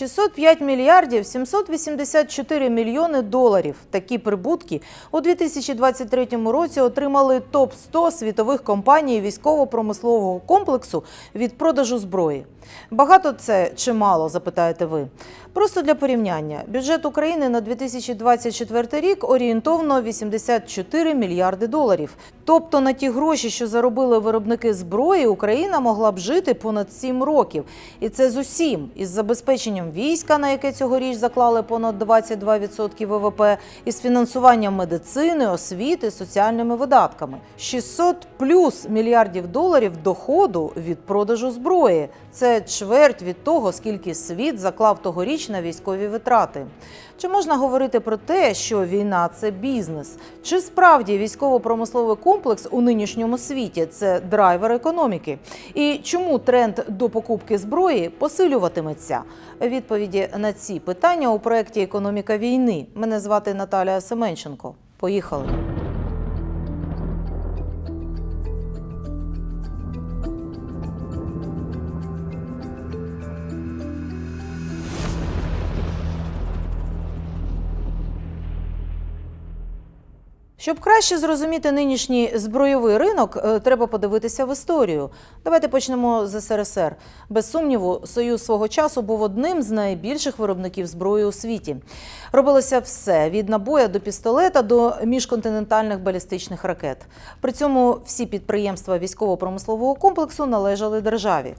605 мільярдів 784 мільйони доларів. Такі прибутки у 2023 році отримали топ-100 світових компаній військово-промислового комплексу від продажу зброї. Багато це чи мало, запитаєте ви. Просто для порівняння. Бюджет України на 2024 рік орієнтовно 84 мільярди доларів. Тобто на ті гроші, що заробили виробники зброї, Україна могла б жити понад 7 років. І це з усім із забезпеченням війська, на яке цьогоріч заклали понад 22% ВВП, із фінансуванням медицини, освіти, соціальними видатками. 600 плюс мільярдів доларів доходу від продажу зброї. Це чверть від того, скільки світ заклав тогоріч на військові витрати. Чи можна говорити про те, що війна це бізнес? Чи справді військово-промисловий комплекс у нинішньому світі це драйвер економіки? І чому тренд до покупки зброї посилюватиметься? Відповіді на ці питання у проєкті Економіка війни. Мене звати Наталія Семенченко. Поїхали. Щоб краще зрозуміти нинішній збройовий ринок, е, треба подивитися в історію. Давайте почнемо з СРСР. Без сумніву, Союз свого часу був одним з найбільших виробників зброї у світі. Робилося все від набоя до пістолета до міжконтинентальних балістичних ракет. При цьому всі підприємства військово-промислового комплексу належали державі.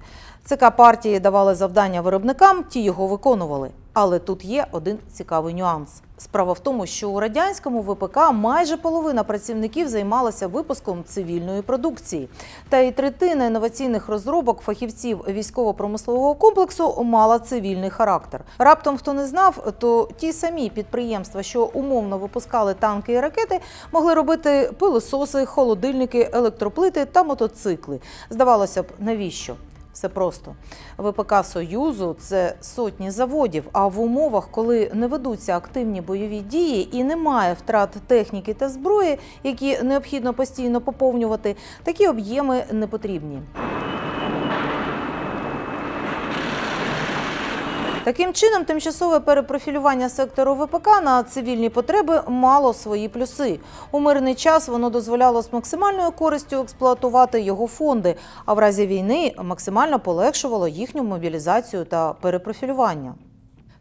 ЦК партії давали завдання виробникам, ті його виконували. Але тут є один цікавий нюанс. Справа в тому, що у радянському ВПК майже половина працівників займалася випуском цивільної продукції. Та й третина інноваційних розробок фахівців військово-промислового комплексу мала цивільний характер. Раптом хто не знав, то ті самі підприємства, що умовно випускали танки і ракети, могли робити пилососи, холодильники, електроплити та мотоцикли. Здавалося б, навіщо? Все просто ВПК Союзу це сотні заводів. А в умовах, коли не ведуться активні бойові дії і немає втрат техніки та зброї, які необхідно постійно поповнювати, такі об'єми не потрібні. Таким чином, тимчасове перепрофілювання сектору ВПК на цивільні потреби мало свої плюси. У мирний час воно дозволяло з максимальною користю експлуатувати його фонди, а в разі війни максимально полегшувало їхню мобілізацію та перепрофілювання.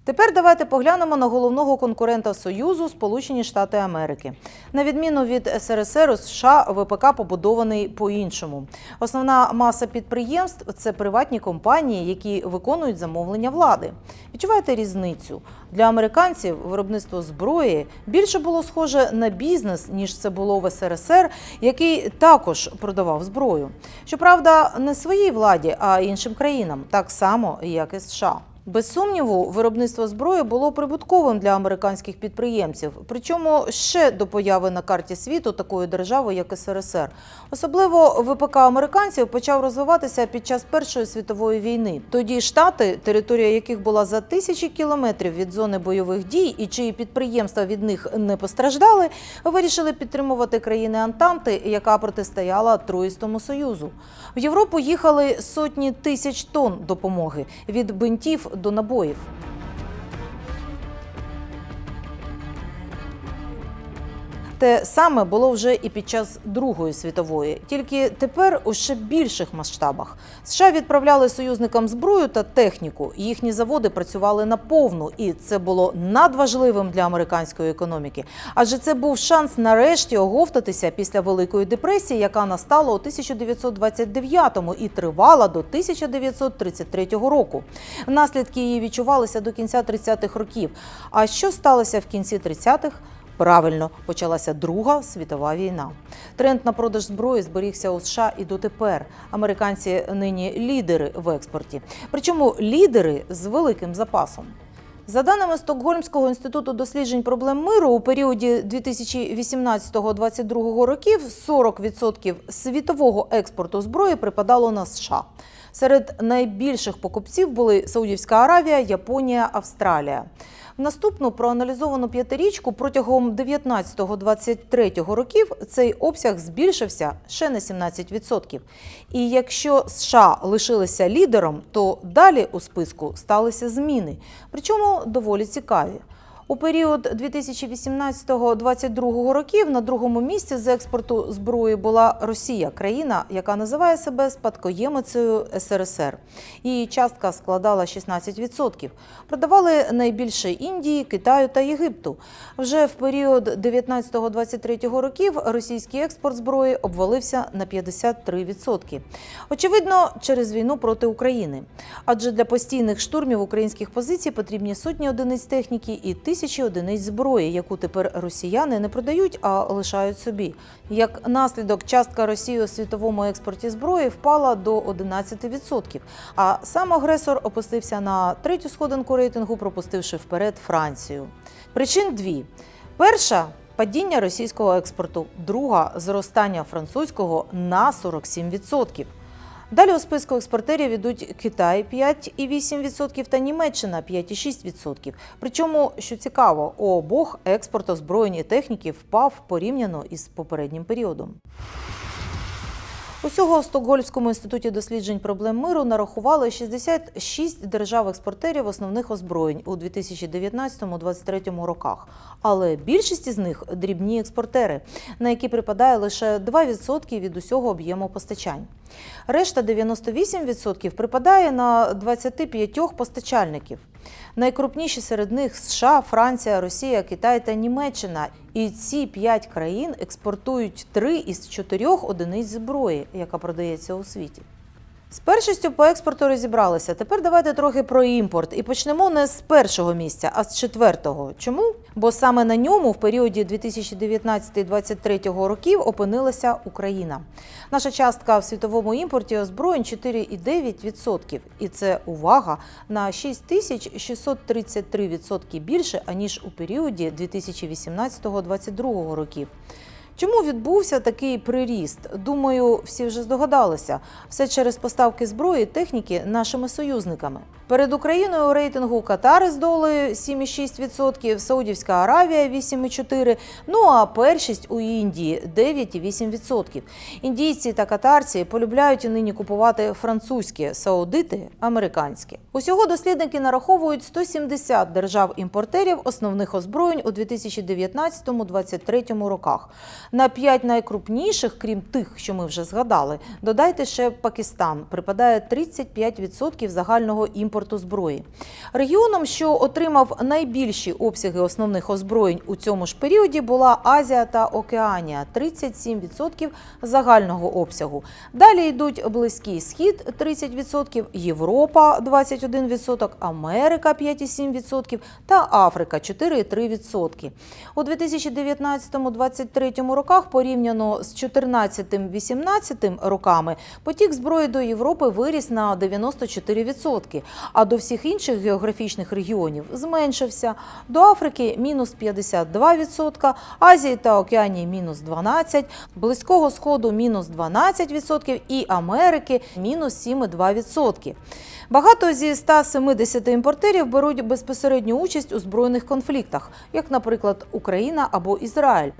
Тепер давайте поглянемо на головного конкурента Союзу Сполучені Штати Америки. На відміну від СРСР, США ВПК побудований по-іншому. Основна маса підприємств це приватні компанії, які виконують замовлення влади. Відчуваєте різницю? Для американців виробництво зброї більше було схоже на бізнес, ніж це було в СРСР, який також продавав зброю. Щоправда, не своїй владі, а іншим країнам, так само як і США. Без сумніву, виробництво зброї було прибутковим для американських підприємців, причому ще до появи на карті світу такої держави, як СРСР. Особливо ВПК американців почав розвиватися під час Першої світової війни. Тоді штати, територія яких була за тисячі кілометрів від зони бойових дій, і чиї підприємства від них не постраждали, вирішили підтримувати країни Антанти, яка протистояла Троїстому Союзу. В Європу їхали сотні тисяч тонн допомоги від бинтів до набоїв. Те саме було вже і під час Другої світової, тільки тепер у ще більших масштабах. США відправляли союзникам зброю та техніку. Їхні заводи працювали наповну, і це було надважливим для американської економіки. Адже це був шанс нарешті оговтатися після Великої депресії, яка настала у 1929-му і тривала до 1933 року. Наслідки її відчувалися до кінця 30-х років. А що сталося в кінці 30-х? Правильно, почалася Друга світова війна. Тренд на продаж зброї зберігся у США і дотепер. Американці нині лідери в експорті. Причому лідери з великим запасом. За даними Стокгольмського інституту досліджень проблем миру, у періоді 2018-2022 років 40% світового експорту зброї припадало на США. Серед найбільших покупців були Саудівська Аравія, Японія, Австралія. В наступну проаналізовану п'ятирічку протягом 19-23 років цей обсяг збільшився ще на 17%. І якщо США лишилися лідером, то далі у списку сталися зміни, причому доволі цікаві. У період 2018-2022 років на другому місці з експорту зброї була Росія, країна, яка називає себе спадкоємицею СРСР. Її частка складала 16%. Продавали найбільше Індії, Китаю та Єгипту. Вже в період 19-23 років російський експорт зброї обвалився на 53%. Очевидно, через війну проти України. Адже для постійних штурмів українських позицій потрібні сотні одиниць техніки і тисячі одиниць зброї, яку тепер росіяни не продають, а лишають собі. Як наслідок, частка Росії у світовому експорті зброї впала до 11%. А сам агресор опустився на третю сходинку рейтингу, пропустивши вперед Францію. Причин дві: перша. Падіння російського експорту, друга зростання французького на 47%. Далі у списку експортерів ідуть Китай 5,8% та Німеччина 5,6%. Причому, що цікаво, у обох експорт озброєння техніки впав порівняно із попереднім періодом. Усього у Стокгольмському інституті досліджень проблем миру нарахували 66 держав-експортерів основних озброєнь у 2019-2023 роках. Але більшість із них дрібні експортери, на які припадає лише 2% від усього об'єму постачань. Решта 98% припадає на 25 постачальників. Найкрупніші серед них США, Франція, Росія, Китай та Німеччина. І ці п'ять країн експортують три із чотирьох одиниць зброї, яка продається у світі. З першістю по експорту розібралися. Тепер давайте трохи про імпорт. І почнемо не з першого місця, а з четвертого. Чому? Бо саме на ньому в періоді 2019-2023 років опинилася Україна. Наша частка в світовому імпорті озброєнь 4,9%. І це увага на 6633% більше, аніж у періоді 2018-2022 років. Чому відбувся такий приріст? Думаю, всі вже здогадалися. Все через поставки зброї техніки нашими союзниками. Перед Україною у рейтингу Катар з долею 7,6%, Саудівська Аравія 8,4%, ну а першість у Індії 9,8%. Індійці та катарці полюбляють нині купувати французькі, саудити американські. Усього дослідники нараховують 170 держав-імпортерів основних озброєнь у 2019-2023 роках. На п'ять найкрупніших, крім тих, що ми вже згадали, додайте ще Пакистан. Припадає 35% загального імпорту зброї. Регіоном, що отримав найбільші обсяги основних озброєнь у цьому ж періоді, була Азія та Океанія 37% загального обсягу. Далі йдуть Близький Схід 30%, Європа 21%, Америка 5,7% та Африка 4,3%. У 2019-2023 роках порівняно з 14-18 роками потік зброї до Європи виріс на 94%, а до всіх інших географічних регіонів зменшився. До Африки мінус 52%, Азії та Океанії мінус 12%, Близького Сходу мінус 12% і Америки мінус 7,2%. Багато зі 170 імпортерів беруть безпосередню участь у збройних конфліктах, як, наприклад, Україна або Ізраїль.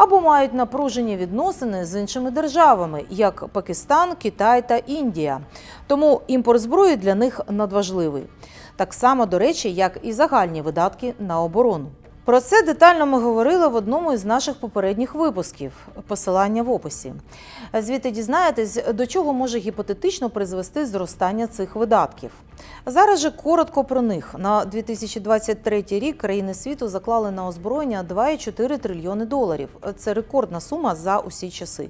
Або мають напружені відносини з іншими державами, як Пакистан, Китай та Індія. Тому імпорт зброї для них надважливий. Так само, до речі, як і загальні видатки на оборону. Про це детально ми говорили в одному із наших попередніх випусків. Посилання в описі. Звідти дізнаєтесь, до чого може гіпотетично призвести зростання цих видатків. Зараз же коротко про них. На 2023 рік країни світу заклали на озброєння 2,4 трильйони доларів. Це рекордна сума за усі часи.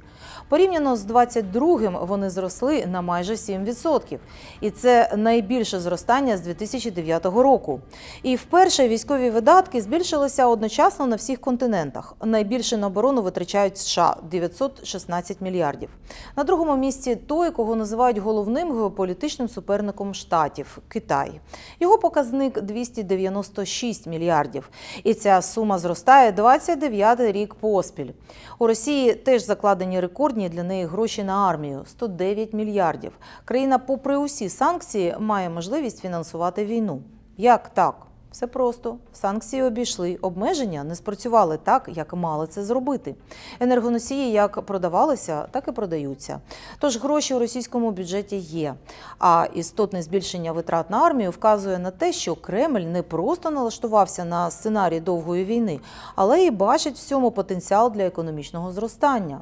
Порівняно з 22-м вони зросли на майже 7%. І це найбільше зростання з 2009 року. І вперше військові видатки збільшилися одночасно на всіх континентах. Найбільше на оборону витрачають США 916 мільярдів. На другому місці той, кого називають головним геополітичним суперником штатів Китай. Його показник 296 мільярдів. І ця сума зростає 29-й рік поспіль. У Росії теж закладені рекордні для неї гроші на армію 109 мільярдів. Країна, попри усі санкції, має можливість фінансувати війну. Як так? Все просто санкції обійшли, обмеження не спрацювали так, як мали це зробити. Енергоносії як продавалися, так і продаються. Тож гроші у російському бюджеті є. А істотне збільшення витрат на армію вказує на те, що Кремль не просто налаштувався на сценарій довгої війни, але і бачить в цьому потенціал для економічного зростання.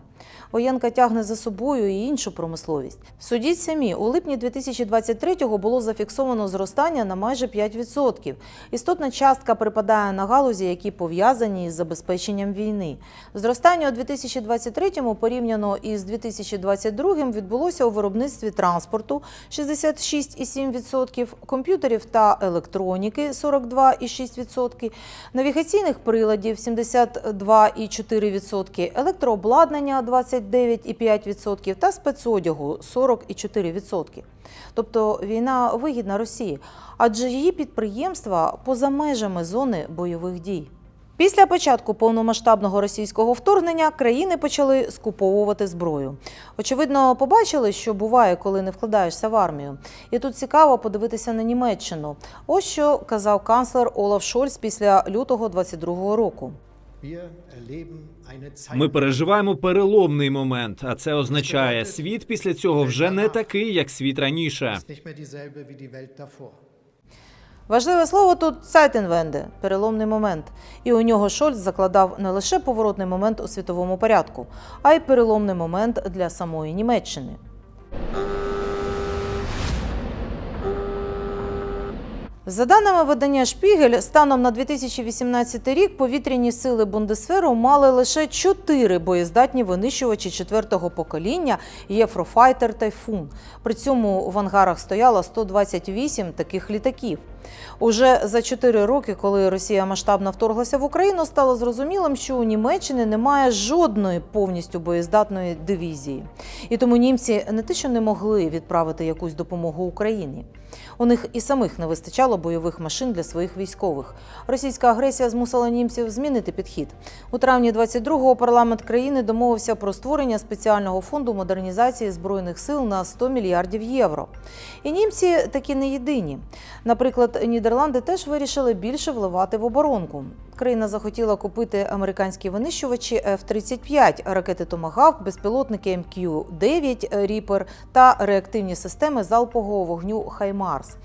Воєнка тягне за собою і іншу промисловість. Судіть самі, у липні 2023-го було зафіксовано зростання на майже 5%. Істотна частка припадає на галузі, які пов'язані із забезпеченням війни. Зростання у 2023-му порівняно із 2022-м відбулося у виробництві транспорту 66,7%, комп'ютерів та електроніки 42,6%, навігаційних приладів 72,4%, електрообладнання 29,5% та спецодягу 40,4%. Тобто війна вигідна Росії, адже її підприємства поза межами зони бойових дій. Після початку повномасштабного російського вторгнення країни почали скуповувати зброю. Очевидно, побачили, що буває, коли не вкладаєшся в армію. І тут цікаво подивитися на Німеччину. Ось що казав канцлер Олаф Шольц після лютого 22-го року. Ми переживаємо переломний момент, а це означає, світ після цього вже не такий, як світ раніше. Важливе слово тут «Сайтенвенде» – переломний момент. І у нього Шольц закладав не лише поворотний момент у світовому порядку, а й переломний момент для самої Німеччини. За даними видання Шпігель, станом на 2018 рік повітряні сили Бундесверу мали лише чотири боєздатні винищувачі четвертого покоління Єфрофайтер Тайфун. При цьому в ангарах стояло 128 таких літаків. Уже за чотири роки, коли Росія масштабно вторглася в Україну, стало зрозумілим, що у Німеччини немає жодної повністю боєздатної дивізії. І тому німці не те, що не могли відправити якусь допомогу Україні. У них і самих не вистачало бойових машин для своїх військових. Російська агресія змусила німців змінити підхід. У травні 22-го парламент країни домовився про створення спеціального фонду модернізації збройних сил на 100 мільярдів євро. І німці такі не єдині. Наприклад, Нідерланди теж вирішили більше вливати в оборонку. Країна захотіла купити американські винищувачі F-35, ракети Томагавк, безпілотники МК-9 Ріпер та реактивні системи залпового вогню Хаймарс.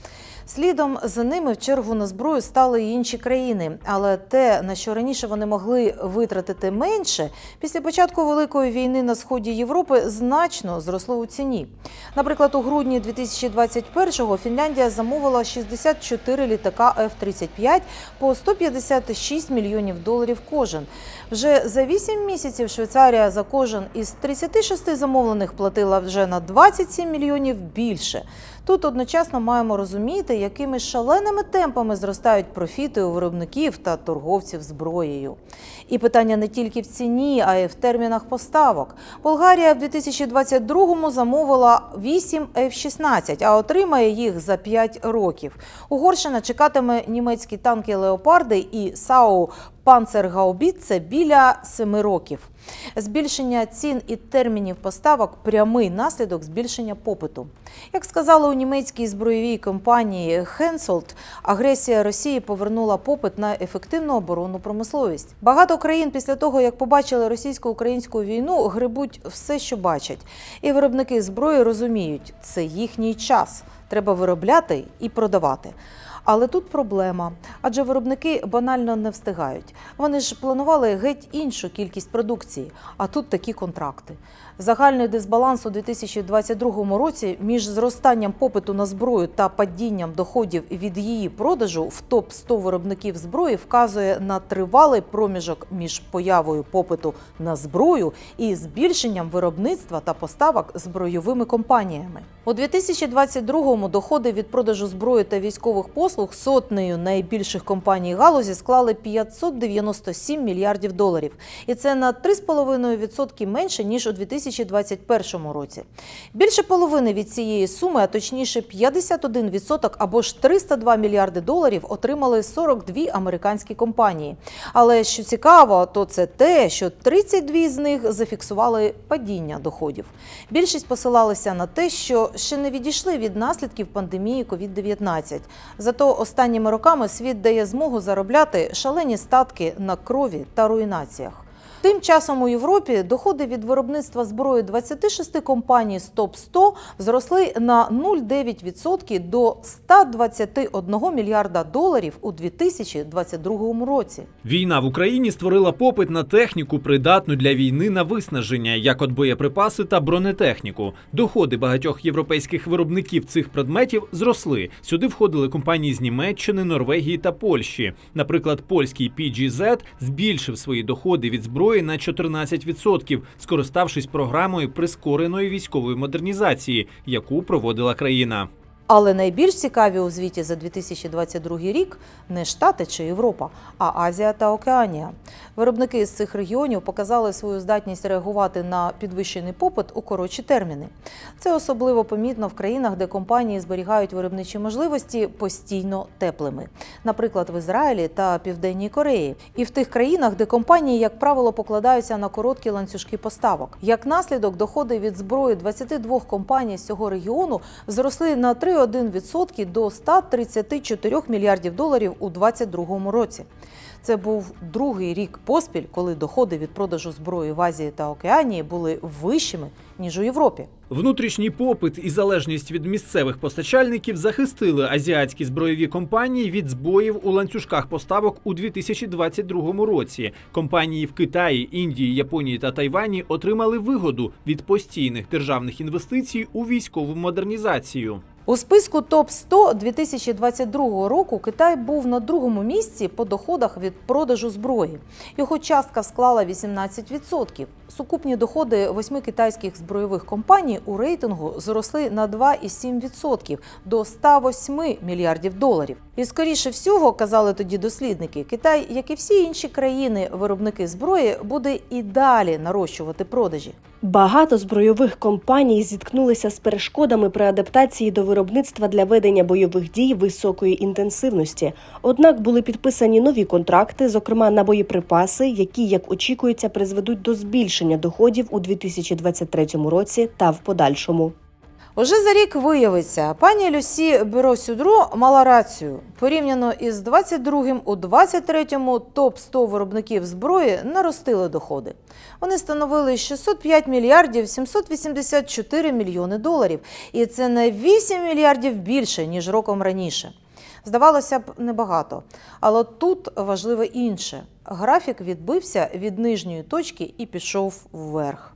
Слідом за ними в чергу на зброю стали й інші країни, але те, на що раніше вони могли витратити менше, після початку великої війни на сході Європи значно зросло у ціні. Наприклад, у грудні 2021-го Фінляндія замовила 64 літака F-35 по 156 мільйонів доларів кожен. Вже за 8 місяців Швейцарія за кожен із 36 замовлених платила вже на 27 мільйонів більше. Тут одночасно маємо розуміти, якими шаленими темпами зростають профіти у виробників та торговців зброєю. І питання не тільки в ціні, а й в термінах поставок. Болгарія в 2022-му замовила 8 F-16, а отримає їх за 5 років. Угорщина чекатиме німецькі танки Леопарди і САУ Панцергаубіце біля 7 років. Збільшення цін і термінів поставок прямий наслідок збільшення попиту. Як сказали у німецькій збройовій компанії Hensoldt, агресія Росії повернула попит на ефективну оборонну промисловість. Багато країн після того, як побачили російсько-українську війну, грибуть все, що бачать. І виробники зброї розуміють, це їхній час. Треба виробляти і продавати. Але тут проблема, адже виробники банально не встигають. Вони ж планували геть іншу кількість продукції, а тут такі контракти. Загальний дисбаланс у 2022 році між зростанням попиту на зброю та падінням доходів від її продажу в топ 100 виробників зброї вказує на тривалий проміжок між появою попиту на зброю і збільшенням виробництва та поставок збройовими компаніями. У 2022-му доходи від продажу зброї та військових послуг сотнею найбільших компаній галузі склали 597 мільярдів доларів, і це на 3,5% менше ніж у 2021 2021 році. Більше половини від цієї суми, а точніше 51% або ж 302 мільярди доларів отримали 42 американські компанії. Але що цікаво, то це те, що 32 з них зафіксували падіння доходів. Більшість посилалися на те, що ще не відійшли від наслідків пандемії COVID-19. Зато останніми роками світ дає змогу заробляти шалені статки на крові та руйнаціях. Тим часом у Європі доходи від виробництва зброї 26 компаній з топ 100 зросли на 0,9% до 121 мільярда доларів у 2022 році. Війна в Україні створила попит на техніку, придатну для війни на виснаження, як от боєприпаси та бронетехніку. Доходи багатьох європейських виробників цих предметів зросли. Сюди входили компанії з Німеччини, Норвегії та Польщі. Наприклад, польський PGZ збільшив свої доходи від зброї на 14%, скориставшись програмою прискореної військової модернізації, яку проводила країна. Але найбільш цікаві у звіті за 2022 рік не Штати чи Європа, а Азія та Океанія. Виробники з цих регіонів показали свою здатність реагувати на підвищений попит у коротші терміни. Це особливо помітно в країнах, де компанії зберігають виробничі можливості постійно теплими, наприклад, в Ізраїлі та Південній Кореї, і в тих країнах, де компанії, як правило, покладаються на короткі ланцюжки поставок. Як наслідок, доходи від зброї 22 компаній з цього регіону зросли на 3,1% до 134 мільярдів доларів у 2022 році. Це був другий рік поспіль, коли доходи від продажу зброї в Азії та Океанії були вищими ніж у Європі. Внутрішній попит і залежність від місцевих постачальників захистили азіатські збройові компанії від збоїв у ланцюжках поставок у 2022 році. Компанії в Китаї, Індії, Японії та Тайвані отримали вигоду від постійних державних інвестицій у військову модернізацію. У списку топ 100 2022 року Китай був на другому місці по доходах від продажу зброї. Його частка склала 18%. Сукупні доходи восьми китайських збройових компаній у рейтингу зросли на 2,7% до 108 мільярдів доларів. І скоріше всього, казали тоді дослідники, Китай, як і всі інші країни, виробники зброї, буде і далі нарощувати продажі. Багато збройових компаній зіткнулися з перешкодами при адаптації до виробництва для ведення бойових дій високої інтенсивності. Однак були підписані нові контракти, зокрема на боєприпаси, які, як очікується, призведуть до збільшення доходів у 2023 році та в подальшому. Уже за рік виявиться, пані Люсі Бюро Сюдро мала рацію. Порівняно із 22-м у 23-му топ-100 виробників зброї наростили доходи. Вони становили 605 мільярдів 784 мільйони доларів. І це на 8 мільярдів більше, ніж роком раніше. Здавалося б, небагато. Але тут важливе інше. Графік відбився від нижньої точки і пішов вверх.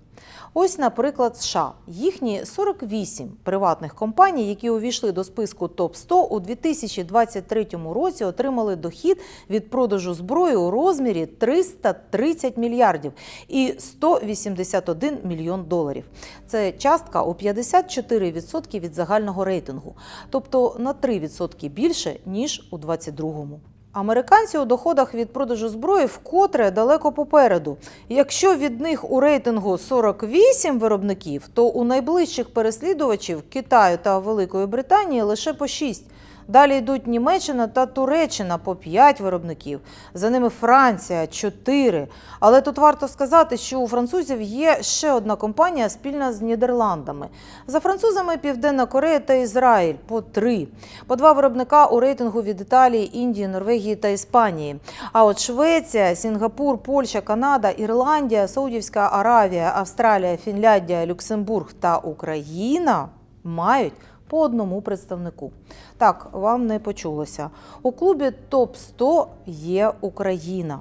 Ось, наприклад, США. Їхні 48 приватних компаній, які увійшли до списку топ 100 у 2023 році, отримали дохід від продажу зброї у розмірі 330 мільярдів і 181 мільйон доларів. Це частка у 54% від загального рейтингу, тобто на 3% більше ніж у 2022-му. Американці у доходах від продажу зброї вкотре далеко попереду. Якщо від них у рейтингу 48 виробників, то у найближчих переслідувачів Китаю та Великої Британії лише по 6. Далі йдуть Німеччина та Туреччина по 5 виробників. За ними Франція 4. Але тут варто сказати, що у французів є ще одна компанія спільна з Нідерландами. За французами Південна Корея та Ізраїль по 3. По два виробника у рейтингу від Італії, Індії, Норвегії та Іспанії. А от Швеція, Сінгапур, Польща, Канада, Ірландія, Саудівська Аравія, Австралія, Фінляндія, Люксембург та Україна мають по одному представнику. Так, вам не почулося. У клубі топ 100 є Україна.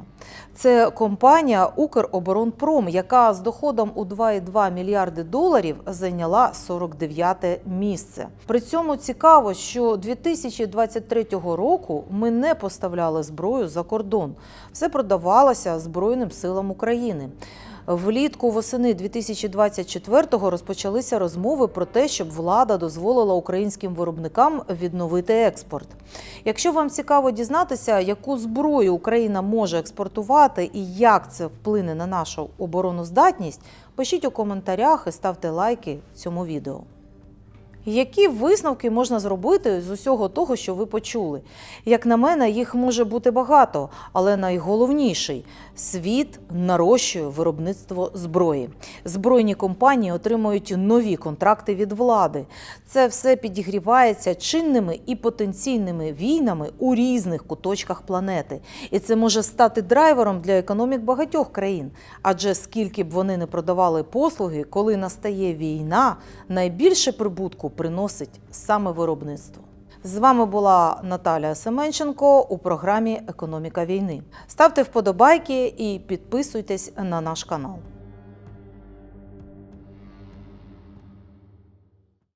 Це компанія Укроборонпром, яка з доходом у 2,2 мільярди доларів зайняла 49 місце. При цьому цікаво, що 2023 року ми не поставляли зброю за кордон. Все продавалося Збройним силам України. Влітку восени 2024-го розпочалися розмови про те, щоб влада дозволила українським виробникам відновити експорт. Якщо вам цікаво дізнатися, яку зброю Україна може експортувати і як це вплине на нашу обороноздатність, пишіть у коментарях і ставте лайки цьому відео. Які висновки можна зробити з усього того, що ви почули? Як на мене, їх може бути багато, але найголовніший світ нарощує виробництво зброї. Збройні компанії отримують нові контракти від влади. Це все підігрівається чинними і потенційними війнами у різних куточках планети. І це може стати драйвером для економік багатьох країн. Адже скільки б вони не продавали послуги, коли настає війна, найбільше прибутку приносить саме виробництво. З вами була Наталія Семенченко у програмі Економіка війни. Ставте вподобайки і підписуйтесь на наш канал.